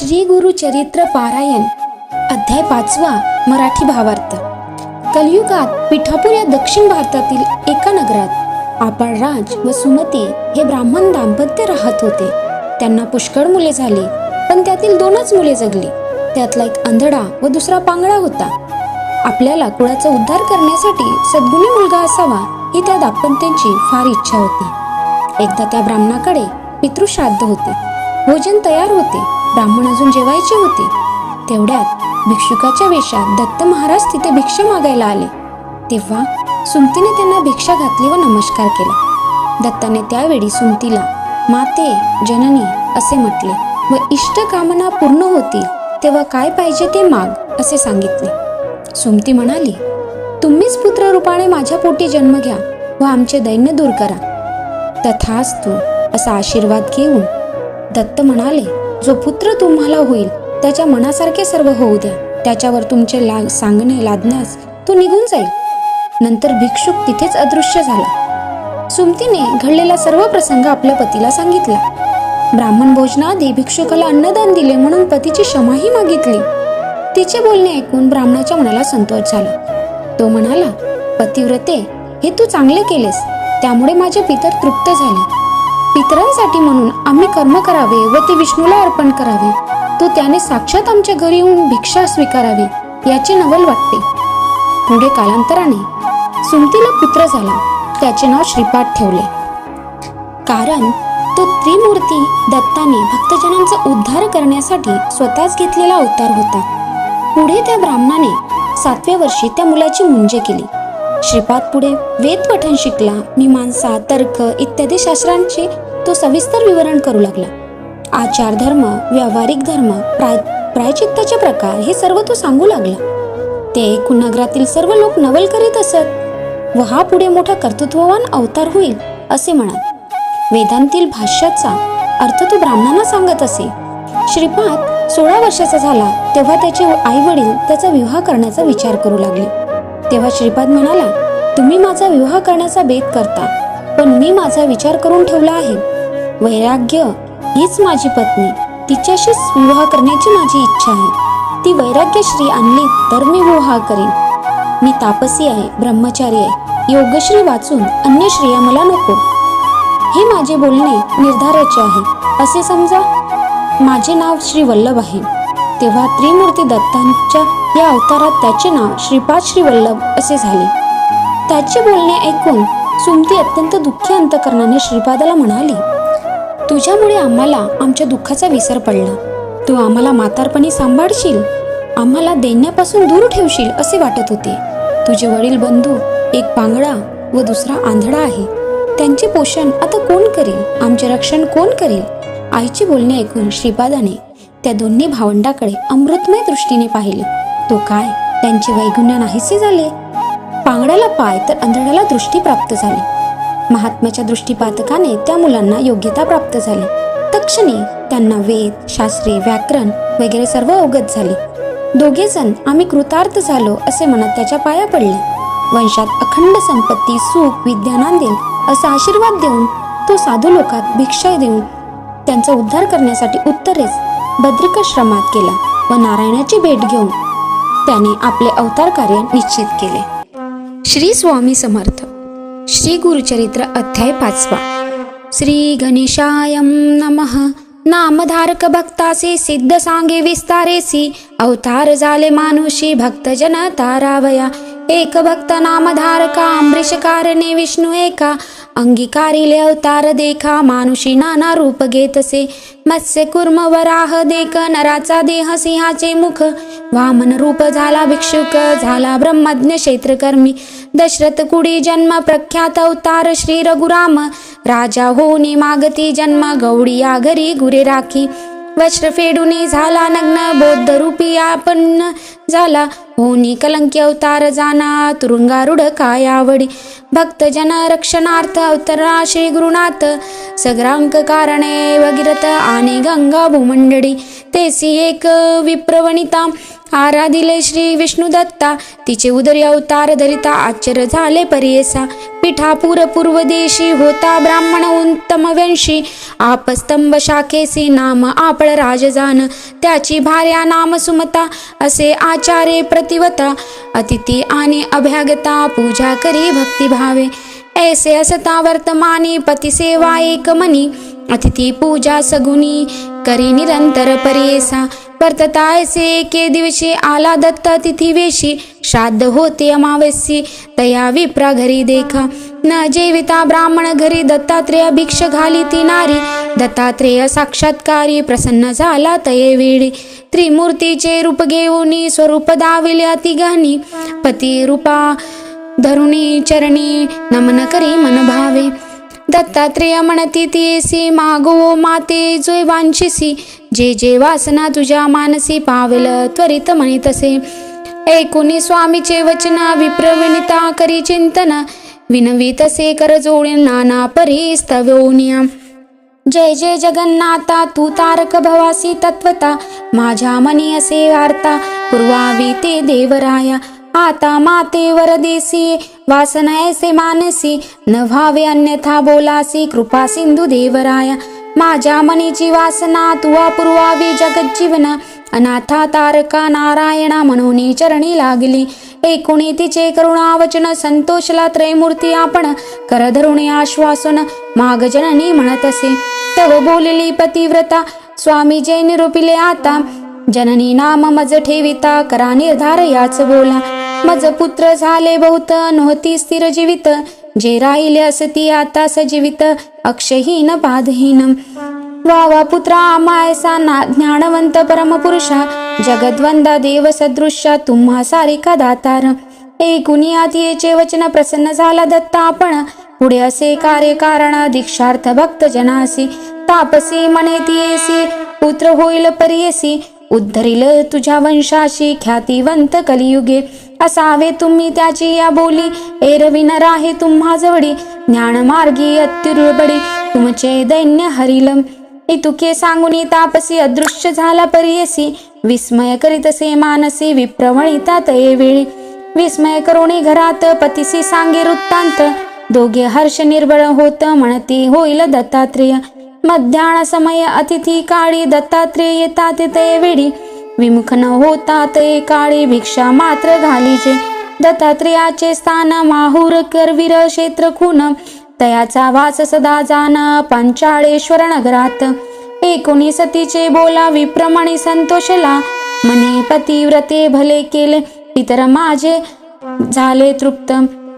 श्री गुरु चरित्र पारायण अध्याय पाचवा मराठी भावार्थ. कलयुगात पिठापूर या दक्षिण भारतातील एका नगरात राज व सुमती हे ब्राह्मण दाम्पत्य राहत होते. त्यांना पुष्कळ मुले झाली पण त्यातील दोनच मुले जगली. त्यातला एक अंधडा व दुसरा पांगळा होता. आपल्याला कुळाचा उद्धार करण्यासाठी सद्गुणी मुलगा असावा ही त्या दाम्पत्यांची फार इच्छा होती. एकदा त्या ब्राह्मणाकडे पितृश्राद्ध होते. भोजन तयार होते. ब्राह्मण अजून जेवायचे होते. तेवढ्यात भिक्षुकाच्या वेशात दत्त महाराज तिथे भिक्षा मागायला आले. तेव्हा सुमतीने त्यांना भिक्षा घातली व नमस्कार केला. दत्ताने त्यावेळी सुमतीला माते जननी असे म्हटले व इष्ट कामना पूर्ण होतील तेव्हा काय पाहिजे ते माग असे सांगितले. सुमती म्हणाली तुम्हीच पुत्र रूपाने माझ्या पोटी जन्म घ्या व आमचे दैन्य दूर करा. तथास्तू असा आशीर्वाद घेऊन दत्त म्हणाले जो पुत्र तुम्हाला होईल त्याच्या मनासारखे सर्व होऊ द्या. त्याच्यावर तुमचे लाग सांगणे लादण्यास तो निघून जाईल. नंतर भिक्षुक तिथेच अदृश्य झाला. सुमतीने घडलेला सर्व प्रसंग आपल्या पतीला सांगितला. ब्राह्मण भोजनाआधी भिक्षुकाला अन्नदान दिले म्हणून पतीची क्षमाही मागितली. तिचे बोलणे ऐकून ब्राह्मणाच्या मनाला संतोष झाला. तो म्हणाला पतिव्रते हे तू चांगले केलेस. त्यामुळे माझे पितर तृप्त झाले. पितरांसाठी म्हणून आम्ही कर्म करावे व ते विष्णूला अर्पण करावे. तो त्याने साक्षात आमच्या घरी येऊन भिक्षा स्वीकारावी याचे नवल वाटते. पुढे कालांतराने सुमतीला पुत्र झाला. त्याचे नाव श्रीपाद ठेवले. कारण तो त्रिमूर्ती दत्ताने भक्तजनांचा उद्धार करण्यासाठी स्वतःच घेतलेला अवतार होता. पुढे त्या ब्राह्मणाने सातव्या वर्षी त्या मुलाची मुंजे केली. श्रीपाद पुढे वेद पठन शिकला मीमांसा तर्क इत्यादी शास्त्रांचे तो सविस्तर विवरण करू लागला. आचार धर्म व्यावहारिक धर्म प्राय प्रायचित्ताचे प्रकार हे सर्व तो सांगू लागला. ते कुनगरातील सर्व लोक नवल करीत असत व हा पुढे मोठा कर्तृत्ववान अवतार होईल असे म्हणत वेदांतील भाष्याचा अर्थ तो ब्राह्मणांना सांगत असे. श्रीपाद सोळा वर्षाचा झाला तेव्हा त्याचे आई वडील त्याचा विवाह करण्याचा विचार करू लागले. तेव्हा श्रीपाद म्हणाला तुम्ही माझा विवाह करण्याचा बेत करता पण मी माझा विचार करून ठेवला आहे. वैराग्य हीच माझी पत्नी. तिच्याशीच विवाह करण्याची माझी इच्छा आहे. ती वैराग्य श्री आणली तर मी विवाह करेन. मी तापसी आहे ब्रह्मचारी आहे. योगश्री वाचून अन्य श्रेया मला नको. हे माझे बोलणे निर्धाराचे आहे. असे समजा माझे नाव श्री वल्लभ आहे. तेव्हा त्रिमूर्ती दत्तांच्या या अवतारात त्याचे नाव श्रीपाद श्री वल्लभ असे झाले. त्याचे बोलणे ऐकून सुमती अत्यंत दुःखी अंतकरणाने श्रीपादाला म्हणाली तुझ्यामुळे आम्हाला आमच्या दुःखाचा विसर पडला. तू आम्हाला म्हातारपणी सांभाळशील आम्हाला देण्यापासून दूर ठेवशील असे वाटत होते. तुझे वडील बंधू एक पांगडा व दुसरा आंधळा आहे. त्यांचे पोषण आता कोण करेल? आमचे रक्षण कोण करेल? आईचे बोलणे ऐकून श्रीपादाने त्या दोन्ही भावंडाकडे अमृतमय दृष्टीने पाहिले. तो काय? त्यांचे वैगुण्य नाहीसे झाले. पांगड्याला पाय तर आंधळ्याला दृष्टी प्राप्त झाली. महात्म्याच्या दृष्टीपातकाने त्या मुलांना योग्यता प्राप्त झाली. तक्षणी त्यांना वेद शास्त्रे व्याकरण वगैरे सर्व अवगत झाले. दोघे जण आम्ही कृतार्थ झालो असे म्हणत त्याच्या पाया पडले. वंशात अखंड संपत्ती सुख विद्या नांदेल असा आशीर्वाद देऊन तो साधू लोकात भिक्षा देऊन त्यांचा उद्धार करण्यासाठी उत्तरेस बद्रिकाश्रमात केला व नारायणाची भेट घेऊन त्याने आपले अवतार कार्य निश्चित केले. श्री स्वामी समर्थ. श्री गुरुचरित्र अध्याय पाचवा. श्री गणेशाय नमः. नामधारक भक्तासे सिद्ध सांगे विस्तारेसी अवतार झाले मानुषी भक्तजन तारावया. एक भक्त नामधारका अमृष कारणे विष्णू एका अंगीकारिले अवतार देखा मानुषी नाना रूप घेतसे मत्स्य कुर्म वराह देख नराचा देह सिंहाचे मुख वामन रूप झाला भिक्षुक झाला ब्रह्मज्ञ क्षेत्रकर्मी दशरथ कुडी जन्म प्रख्यात अवतार श्री रघुराम राजा होनी मागती जन्म गौडी या घरी गुरे राखी वस्त्र फेडुनी झाला नग्न बौद्ध रूपी आपण झाला. होनी कलंकी अवतार जाना तुरुंगारुढ काय आवडी भक्त जन रक्षणार्थ अवतरा श्री गुरुनाथ. सग्रांक कारणे वगिरत आणि गंगा भूमंडळी. तेसी एक विप्रवणिता. आराधिले श्री विष्णू दत्ता. तिचे उदरी अवतार धरिता आश्चर्य झाले परियसा. पिठापूर पूर्व देशी होता ब्राह्मण उत्तम वंशी. आपस्तंभ शाखेसी नाम आपळ राजजान. त्याची भार्या नाम सुमता. असे आचार्य प्रतिवता अतिथी आणि अभ्यागता पूजा करी भक्तिभावे ऐसे असता वर्तमाने पतिसेवा एकमनी अतिथी पूजा सगुनी करी निरंतर परेसा। वर्तता ऐसे एके दिवशी आला दत्त तिथी वेशी श्राद्ध होते अमावस्यी तया विप्रा घरी देखा. न जेविता ब्राह्मण घरी दत्तात्रेय भिक्ष घाली ती नारी. दत्तात्रेय साक्षात्कारी प्रसन्न झाला तये वेळी. त्रिमूर्तीचे रूप घेऊनी स्वरूप दाविले अति गहनी. पती रूपा धरुणी चरणी नमन करी मन भावे. दत्तात्रेय म्हणती तीसी मागो माते जोय वांशिसी जे जे वासना तुझ्या मानसी पावल त्वरित म्हणे ऐकुनी स्वामीचे वचन विप्रविनिता करी चिंतन. विनवी तसे कर जोडी नाना परी स्तवोनिया जय जय जगन्नाथा तू तारक भवासी तत्वता. माझ्या मनी असे वार्ता पूर्वावी ते देवराया. आता माते वरदेसी वासना ऐसे मानसी न व्हावे अन्यथा बोलासी कृपा सिंधू देवराया. माझ्या मनीची वासना तुवा पुरवावी जगत अनाथा तारका नारायणा म्हणून चरणी लागली. एकुणी तिचे करुणावचन संतोषला त्रयमूर्ती आपण कर धरुणी आश्वासन माग जननी म्हणत असे. तव बोलली पतिव्रता स्वामी जे निरूपिले आता. जननी नाम मज ठेविता करा निर्धार याच बोला. मज पुत्र झाले बहुत नव्हती स्थिर जीवित. जे राहिले असती आता सजीवित अक्षहीन पादहीन वा वा पुत्रा आमायसा ना ज्ञानवंत परमपुरुषा. जगद्वंदा देव सदृश्या तुम्हा सारिका दातार. एकुणी आतीचे वचन प्रसन्न झाला दत्ता आपण पुढे असे कार्य कारण दीक्षार्थ भक्त जनासी. तापसी मने तियेसी पुत्र होईल परियसी उद्धरिल तुझ्या वंशाशी ख्यातिवंत कलियुगे असावे तुम्ही त्याची या बोली. एरविनर आहे तुम्हा जवळी ज्ञानमार्गी अत्युर्बडी तुमचे दैन्य हरिलम इतुके सांगुनी तापसी अदृश्य झाला परियसी. विस्मय करीतसे मानसी विप्रवणिता तये वेळी. विस्मय करोणी घरात पतिसी सांगे वृत्तांत. दोघे हर्ष निर्बळ होत म्हणती होईल दत्तात्रेय. मध्यान समय अतिथी काळी दत्तात्रेय येतात ते वेळी विमुख न होता ते काळी भिक्षा मात्र घालीचे दत्तात्रेयाचे स्थान माहूर करवीर क्षेत्र खून तयाचा वास सदा जाण पंचाळेश्वर नगरात एकोणीस तिचे बोला विप्रमाणे संतोषला म्हणे पतिव्रते भले केले पितर माझे झाले तृप्त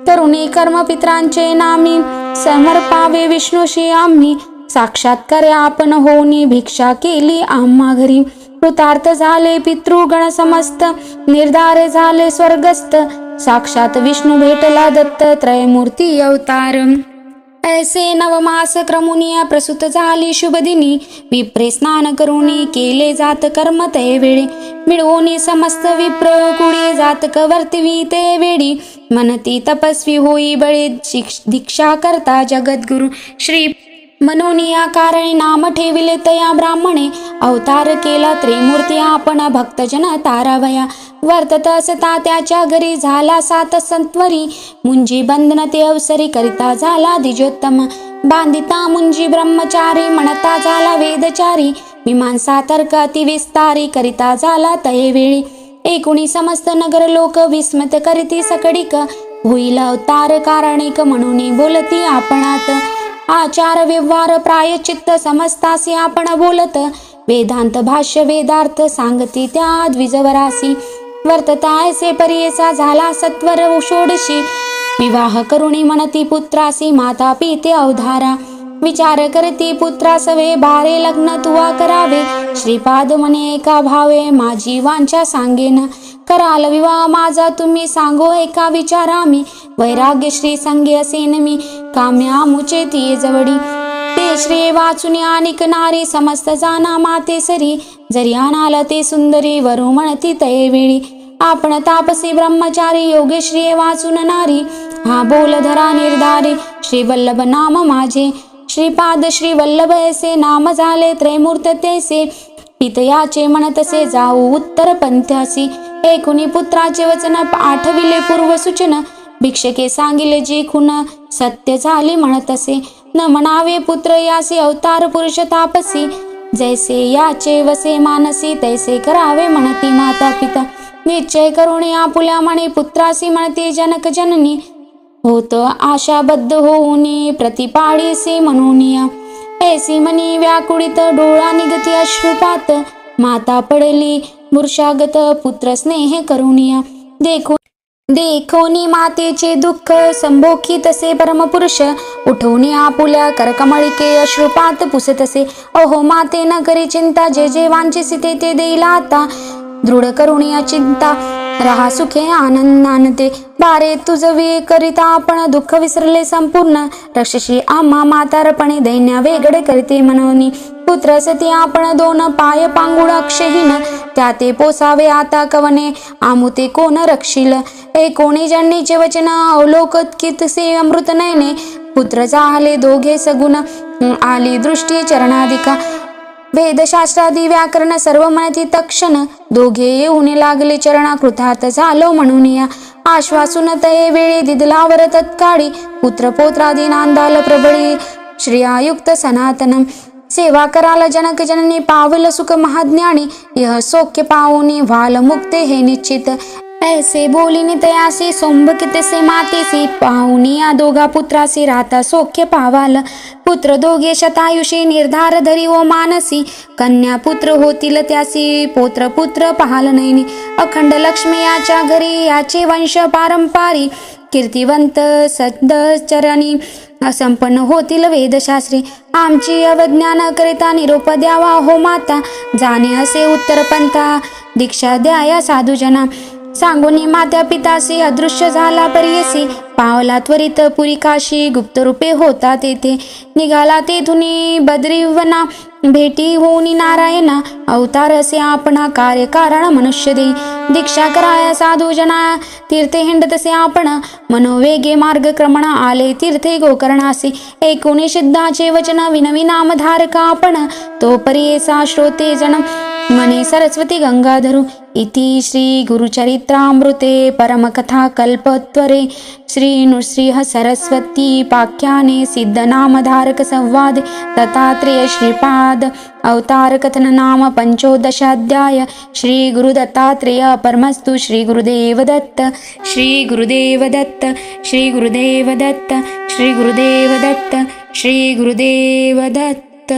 तरुणी कर्मपित्रांचे नामी समर्पावे विष्णूशी आम्ही साक्षात्कार आपण होनी भिक्षा केली. आम्हा घरी कृतार्थ झाले. पितृगण समस्त निर्धार झाले स्वर्गस्थ. साक्षात विष्णू भेटला दत्त त्रयमूर्ती अवतार. ऐसे नवमास क्रमुनिया प्रसूत झाली शुभदिनी. विप्रे स्नान करुणी केले जात कर्म ते वेळी. मिळवून समस्त विप्र कुळी जात कवर्तवी ते वेळी. मनती तपस्वी होई बळी दीक्षा करता जगद्गुरु श्री मनोनिया कारणे नाम ठेविले तया ब्राह्मणे. अवतार केला त्रिमूर्ती आपण भक्तजन तारावया. वर्तत असता त्याच्या घरी झाला सात संत्वरी. मुंजी बंधन ते अवसरी करिता झाला द्विजोत्तम. बांधिता मुंजी ब्रह्मचारी म्हणता झाला वेदचारी. मीमांसा तर्क अतिविस्तारी करिता झाला तये वेळी एकूणी समस्त नगर लोक विस्मत करीती सकडिक. होईल अवतार कारणिक म्हणून बोलती आपणात. आचार व्यवहार प्रायचित्त समजतासी आपण बोलत वेदांत भाष्य वेदार्थ सांगती त्या द्विजवरासी. वर्तता ऐसे परियेचा झाला सत्वर षोडशी. विवाह करुणी म्हणती पुत्रासी माता पिते अवधारा. विचार करती पुत्रासवे बारे लग्न तुवा करावे. श्रीपाद म्हणे एका भावे माझी वांछा सांगेन. कराल. विवाह माझा तुम्ही सांगो एका विचारा मी वैराग्य श्री संगे असेन मी काम्या मुचे ती जवडी. ते श्री वाचून आणिक नारी समस्त जाना माते सरी. जरी आणाल ते सुंदरी वरु म्हणती तये वेळी. आपण तापसी ब्रह्मचारी योगेश्री वाचून नारी. हा बोल धरा निर्धारी. श्री वल्लभ नाम माझे. श्रीपाद श्री वल्लभ ऐसे नाम झाले त्रैमूर्त तेसे. पितयाचे म्हणतसे जाऊ उत्तर पंथ्यासी एकुणी पुत्राचे वचन आठविले पूर्व सूचन भिक्षके सांगिले जी खुन सत्य झाली म्हणतसे न म्हणावे पुत्र यासी अवतार पुरुष तापसी. जैसे याचे वसे मानसी तैसे करावे म्हणती माता पिता. निश्चय करून आपुल्या म्हणे पुत्रासी म्हणते जनक जननी. होत आशाबद्ध होऊन प्रतिपाळीसी म्हणून या. ऐसी म्हणी व्याकुळित डोळा निगती अश्रुपात. माता पडली मूर्षागत पुत्र स्नेह करुणिया देखो देखोनी मातेचे दुःख संभोखी तसे परमपुरुष. उठवणी आपुल्या करकमळिके अश्रुपात पुसतसे अहो माते न करी चिंता जे जे वांचिसी ते ते देईल आता. दृढ करुणिया चिंता. रहा सुखे आनंदानते बारे तुझ वे करिता आपण दुःख विसरले संपूर्ण. रक्षशी आम्हा मातारपणे दैन्या वेगळे करीते मनोनी. पुत्र सती आपण दोन पाय पांगुळ अक्षहीन त्या ते पोसावे आता कवने आमुते कोण रक्षील? ए कोणी जणनीचे वचन अवलोकत कितसे अमृत नयने? पुत्र जाहले दोघे सगुण आली दृष्टी चरणाधिका. वेदशास्त्रादी व्याकरण सर्व म्हणती तक्षण दोघे येऊन लागले चरणा कृतार्थ झालो म्हणून या. आश्वासून तये वेळी दिदलावर तत्काळी पुत्र पोत्रादी नांदाल प्रबळी. श्रियायुक्त सनातनम. सेवा कराल जनक जननी पावल सुख महाज्ञानी यह सौख्य पावनी व्हाल मुक्ते हे निश्चित. ऐसे बोलिनी तयासी सोंबकितसे मातेसी पाहुनी या दोघा पुत्रासी राहता सौख्य पावाल. पुत्र दोघे शतायुषी निर्धार धरी ओ मानसी. कन्या पुत्र होतील त्यासी पोत्र पुत्र पाहाल नैनी अखंड लक्ष्मी याच्या घरी याचे वंश पारंपारी. कीर्तिवंत सदचरणी असंपन्न होतील वेदशास्त्री. आमची अवज्ञान करिता निरोप द्यावा हो माता. जाणे असे उत्तर पंथा दीक्षा द्या या साधूजना. सांगून मात्या पितासी अदृश्य झाला परियसी पावला त्वरित पुरी काशी गुप्तरूपे होता तेथे निघाला तेथून बद्रीवना. भेटी होऊनी नारायणा. अवतार असे आपणा कार्य कारण मनुष्य दे. दीक्षा कराया साधू जना. तीर्थे हिंडतसे आपण. मनोवेगे मार्गक्रमण आले तीर्थे गोकर्णासी. एकोणी सिद्धाचे वचन विनवी नामधारका आपण. तो परियेसा श्रोते जन. मने सरस्वति गङ्गाधरु इति श्रीगुरुचरित्रामृते परमकथाकल्पत्वरे श्रीनु सरस्वतीपाख्याने सिद्धनामधारकसंवादे दत्तात्रेय श्रीपाद अवतारकथननाम पञ्चोदशाध्याय श्रीगुरुदत्तात्रेय श्रीगुरुदत्तात्रेयपरमस्तु श्रीगुरुदेवदत्त श्रीगुरुदेवदत्त श्रीगुरुदेवदत्त श्रीगुरुदेवदत्त श्रीगुरुदेवदत्त